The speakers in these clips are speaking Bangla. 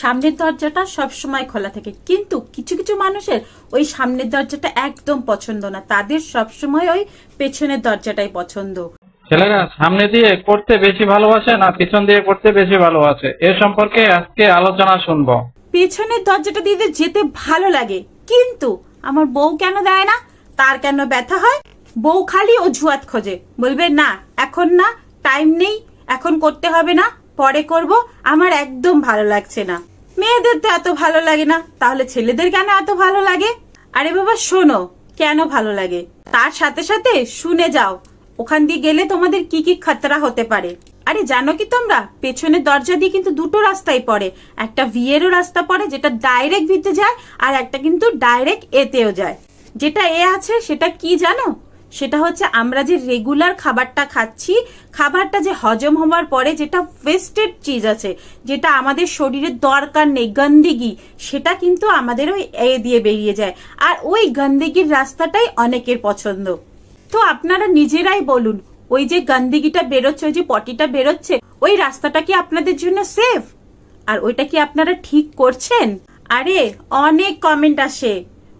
সামনের দরজাটা সব সময় খোলা থাকে। কিন্তু কিছু কিছু মানুষের ওই সামনের দরজাটা একদম পছন্দ না। তাদের সব সময় ওই পেছনের দরজাটাই পছন্দ। ছেলেরা সামনে দিয়ে পড়তে বেশি ভালোবাসে না পিছন দিয়ে পড়তে বেশি ভালোবাসে? এ সম্পর্কে আজকে আলোচনা শুনব। পেছনের দরজাটা দিয়ে যেতে ভালো লাগে। কিন্তু আমার বউ কেন দেয় না? তার কেন ব্যথা হয়? বউ খালি অজুহাত খোঁজে। বলবে না এখন না টাইম নেই এখন করতে হবে না। পরে করব, আমার একদম ভালো লাগছে না। মেয়েদের তো এত ভালো লাগে না, তাহলে ছেলেদের কেন এত ভালো লাগে? আরে বাবা, শোনো, কেন ভালো লাগে? তার সাথে সাথে শুনে যাও, ওখান দিয়ে গেলে তোমাদের কি কি খাতরা হতে পারে। আরে জানো কি তোমরা, পেছনের দরজা দিয়ে কিন্তু দুটো রাস্তাই পড়ে। একটা ভিয়েরও রাস্তা পড়ে, যেটা ডাইরেক্ট ভিতে যায়, আর একটা কিন্তু ডাইরেক্ট এতেও যায়। যেটা এ আছে, সেটা কি জানো? সেটা হচ্ছে আমরা যে রেগুলার খাবারটা খাচ্ছি, খাবারটা যে হজম হওয়ার পরে যেটা ওয়েস্টেড চিজ আছে, যেটা আমাদের শরীরের দরকার নেই, গন্দিগি, সেটা কিন্তু আমাদের ওই এ দিয়ে বেরিয়ে যায়। আর ওই গন্দিগির রাস্তাটাই অনেকের পছন্দ। তো আপনারা নিজেরাই বলুন, ওই যে গন্দিগিটা বেরোচ্ছে, ওই যে পটিটা বেরোচ্ছে, ওই রাস্তাটা কি আপনাদের জন্য সেফ আর ওইটা কি আপনারা ঠিক করছেন? আরে, অনেক কমেন্ট আসে।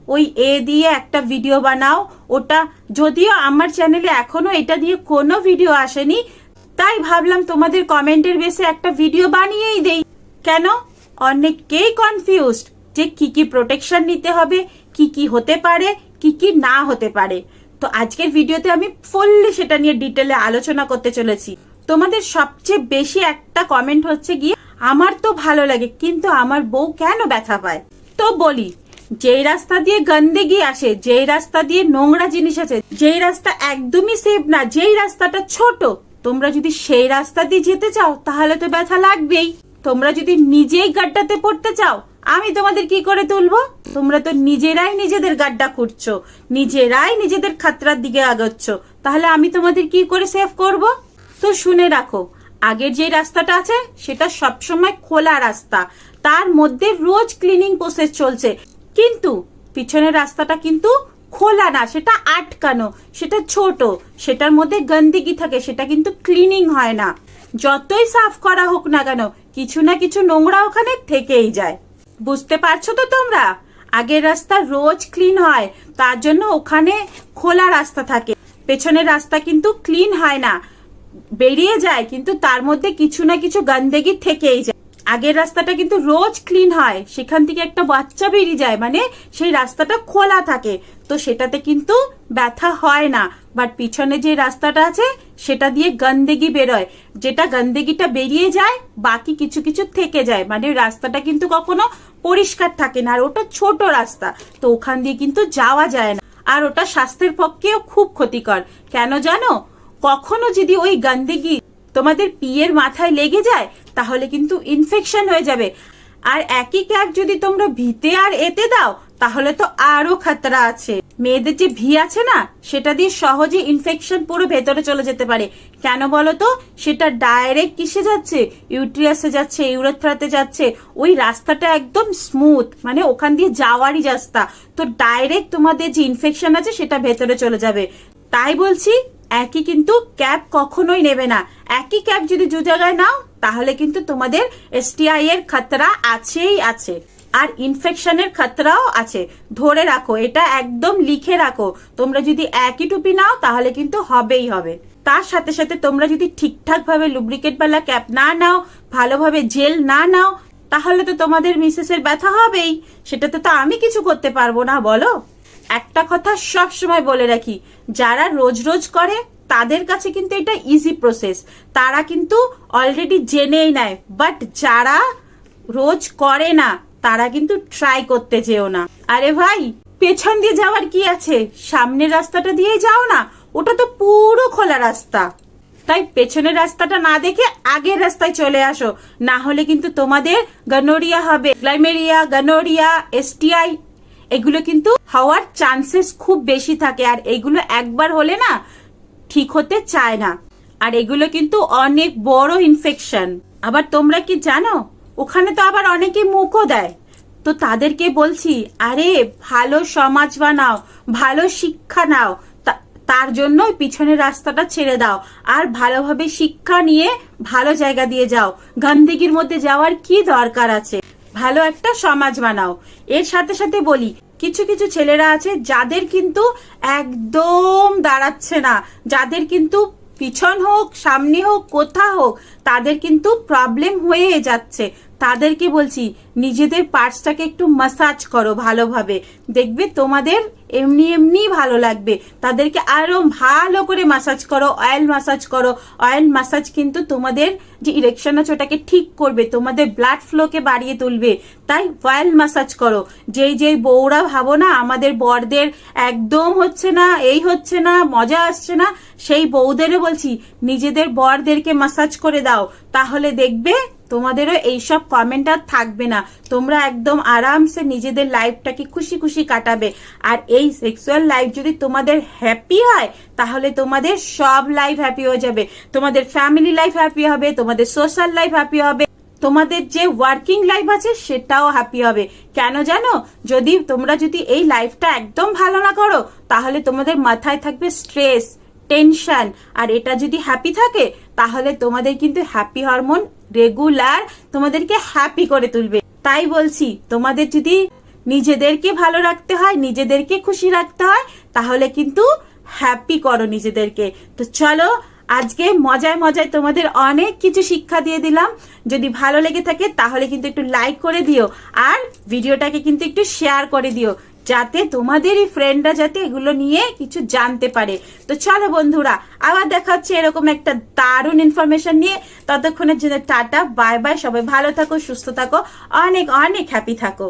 ওই এ দিয়ে একটা ভিডিও বানাও। ওটা যদিও আমার চ্যানেলে এখনও এটা দিয়ে কোনো ভিডিও আসেনি, তাই ভাবলাম তোমাদের কমেন্টের বেসে একটা ভিডিও বানিয়েই দেই। কেন? অনেককেই কনফিউজড যে কি কি প্রোটেকশন নিতে হবে, কি কি হতে পারে, কি কি না হতে পারে। তো আজকের ভিডিওতে আমি ফুললি সেটা নিয়ে ডিটেলে আলোচনা করতে চলেছি। তোমাদের সবচেয়ে বেশি একটা কমেন্ট হচ্ছে গিয়ে, আমার তো ভালো লাগে, কিন্তু আমার বউ কেন ব্যথা পায়? তো বলি যেই রাস্তা দিয়ে গন্দেগি আসে, যেই রাস্তা দিয়ে নোংরা জিনিস আছে, যেই রাস্তা একদমই সেফ না, যেই রাস্তাটা ছোট, তোমরা যদি সেই রাস্তা দিয়ে যেতে চাও, তাহলে তো ব্যথা লাগবেই। তোমরা যদি নিজেই গাড্ডাতে পড়তে চাও, আমি তোমাদের কি করে তুলবো? তোমরা তো নিজেরাই নিজেদের গাড্ডা খুঁড়ছো, নিজেরাই নিজেদের খাতরার দিকে আগাচ্ছ, তাহলে আমি তোমাদের কি করে সেভ করব? তো শুনে রাখো, আগের যে রাস্তাটা আছে, সেটা সবসময় খোলা রাস্তা। তার মধ্যে রোজ ক্লিনিং প্রসেস চলছে। কিন্তু পিছনের রাস্তাটা কিন্তু খোলা না, সেটা আটকানো, সেটা ছোট, সেটার মধ্যে গন্দিগি থাকে, সেটা কিন্তু ক্লিনিং হয় না। যতই সাফ করা হোক না কেন, কিছু না কিছু নোংরা ওখানে থেকেই যায়। বুঝতে পারছ তো তোমরা? আগের রাস্তা রোজ ক্লিন হয়, তার জন্য ওখানে খোলা রাস্তা থাকে। পেছনের রাস্তা কিন্তু ক্লিন হয় না, বেরিয়ে যায়, কিন্তু তার মধ্যে কিছু না কিছু গন্দেগি থেকেই যায়। আগের রাস্তাটা কিন্তু রোজ ক্লিন হয়। সেখান থেকে একটা বাচ্চা বেরিয়ে যায় মানে সেই রাস্তাটা খোলা থাকে। তো সেটাতে কিন্তু ব্যথা হয় না। বাট পিছনে যে রাস্তাটা আছে, সেটা দিয়ে গন্দেগি বেরোয়। যেটা গন্দেগিটা বেরিয়ে যায়, বাকি কিছু কিছু থেকে যায়। মানে রাস্তাটা কিন্তু কখনো পরিষ্কার থাকে না, আর ওটা ছোট রাস্তা। তো ওখান দিয়ে কিন্তু যাওয়া যায় না। আর ওটা স্বাস্থ্যের পক্ষেও খুব ক্ষতিকর। কেন জানো? কখনো যদি ওই গন্দেগি তোমাদের পিয়ের মাথায় লেগে যায়, তাহলে কিন্তু ইনফেকশন হয়ে যাবে। আর একই ক্যাপ যদি তোমরা ভিতে আর এতে দাও, তাহলে তো আরও খাতরা আছে। মেয়েদের যে ভি আছে না, সেটা দিয়ে সহজে ইনফেকশন পুরো ভেতরে চলে যেতে পারে। কেন বলো তো? সেটা ডাইরেক্ট কিসে যাচ্ছে? ইউট্রিয়াসে যাচ্ছে ইউরেথ্রাতে যাচ্ছে। ওই রাস্তাটা একদম স্মুথ মানে ওখান দিয়ে যাওয়ারই রাস্তা। তো ডাইরেক্ট তোমাদের যে ইনফেকশন আছে, সেটা ভেতরে চলে যাবে। তাই বলছি, একই কিন্তু ক্যাব কখনোই নেবে না। একই ক্যাব যদি দু জায়গায় নাও, তাহলে কিন্তু তোমাদের এসটিআই এর খাতরা আছেই আছে। আর ইনফেকশনের খাতরাও আছে। ধরে রাখো, এটা একদম লিখে রাখো। তোমরা যদি একই টুপি নাও, তাহলে কিন্তু হবেই হবে। তার সাথে সাথে তোমরা যদি ঠিকঠাক ভাবে লুব্রিকেট বালা ক্যাপ না নাও, ভালোভাবে জেল না নাও, তাহলে তো তোমাদের মিসেসের ব্যথা হবেই। সেটাতে তো আমি কিছু করতে পারব না, বলো? একটা কথা সব সময় বলে রাখি, যারা রোজ রোজ করে, তাদের কাছে কিন্তু এটা ইজি প্রসেস তারা কিন্তু অলরেডি জেনেই নেয় বাট যারা রোজ করে না, তারা কিন্তু ট্রাই করতে যেও না। আরে ভাই, পেছন দিয়ে যাওয়ার কি আছে? সামনের রাস্তাটা দিয়ে যাও না, ওটা তো পুরো খোলা রাস্তা। তাই পেছনের রাস্তাটা না দেখে আগের রাস্তায় চলে আসো, না হলে কিন্তু তোমাদের গনোরিয়া হবে। গ্লাইমেরিয়া, গনোরিয়া এসটিআই এগুলো কিন্তু হওয়ার চান্সেস খুব বেশি থাকে আর এগুলো একবার হলে না ঠিক হতে চায় না। আর এগুলো কিন্তু অনেক বড় ইনফেকশন আবার তোমরা কি জানো? ওখানে তো আবার অনেকে মুখও দেয়। তো তাদেরকে বলছি, আরে, ভালো সমাজ বানাও, ভালো শিক্ষা নাও। তার জন্যই পিছনের রাস্তাটা ছেড়ে দাও। আর ভালোভাবে শিক্ষা নিয়ে ভালো জায়গা দিয়ে যাও। গন্দিগির মধ্যে যাওয়ার কি দরকার আছে? ভালো একটা সমাজ বানাও। এর সাথে সাথে বলি, কিছু কিছু ছেলেরা আছে যাদের কিন্তু একদম দাঁড়াচ্ছে না। যাদের কিন্তু পিছন হোক, সামনে হোক, কোথা হোক তাদের কিন্তু প্রবলেম হয়ে যাচ্ছে। তাদেরকে বলছি, নিজেদের পার্টসটাকে একটু মাসাজ করো ভালোভাবে। দেখবে তোমাদের এমনি এমনি ভালো লাগবে। তাদেরকে আরও ভালো করে মাসাজ করো অয়েল মাসাজ করো। অয়েল মাসাজ কিন্তু তোমাদের যে ইরেকশন আছে, ওটাকে ঠিক করবে। তোমাদের ব্লাড ফ্লোকে বাড়িয়ে তুলবে। তাই অয়েল মাসাজ করো। যেই যেই বউরা ভাবো না, আমাদের বরদের একদম হচ্ছে না, এই হচ্ছে না, মজা আসছে না, সেই বউদেরও বলছি, নিজেদের বরদেরকে মাসাজ করে দাও। তাহলে দেখবে তোমাদেরও এইসব কমেন্ট আর থাকবে না। তোমরা একদম আরামসে নিজেদের লাইফটাকে খুশি খুশি কাটাবে। আর এই সেক্সুয়াল লাইফ যদি তোমাদের হ্যাপি হয়, তাহলে তোমাদের সব লাইফ হ্যাপি হয়ে যাবে। তোমাদের ফ্যামিলি লাইফ হ্যাপি হবে, তোমাদের সোশ্যাল লাইফ হ্যাপি হবে। তোমাদের যে ওয়ার্কিং লাইফ আছে, সেটাও হ্যাপি হবে। কেন জানো? যদি তোমরা যদি এই লাইফটা একদম ভালো না করো, তাহলে তোমাদের মাথায় থাকবে স্ট্রেস টেনশন। আর এটা যদি হ্যাপি থাকে, তাহলে তোমাদের কিন্তু হ্যাপি হরমোন রেগুলার তোমাদেরকে হ্যাপি করে তুলবে। তাই বলছি, তোমাদের যদি নিজেদেরকে ভালো রাখতে হয়, নিজেদেরকে খুশি রাখতে হয়, তাহলে কিন্তু হ্যাপি করো নিজেদেরকে। তো চলো, আজকে মজায় মজায় তোমাদের অনেক কিছু শিক্ষা দিয়ে দিলাম। যদি ভালো লেগে থাকে, তাহলে কিন্তু একটু লাইক করে দিও। আর ভিডিওটাকে কিন্তু একটু শেয়ার করে দিও। যাতে তোমাদেরই ফ্রেন্ডরা যাতে এগুলো নিয়ে কিছু জানতে পারে। তো চলো বন্ধুরা, আবার দেখা হচ্ছে এরকম একটা দারুণ ইনফরমেশন নিয়ে। ততক্ষণের জন্য টাটা বাই বাই সবাই ভালো থাকো, সুস্থ থাকো, অনেক অনেক হ্যাপি থাকো।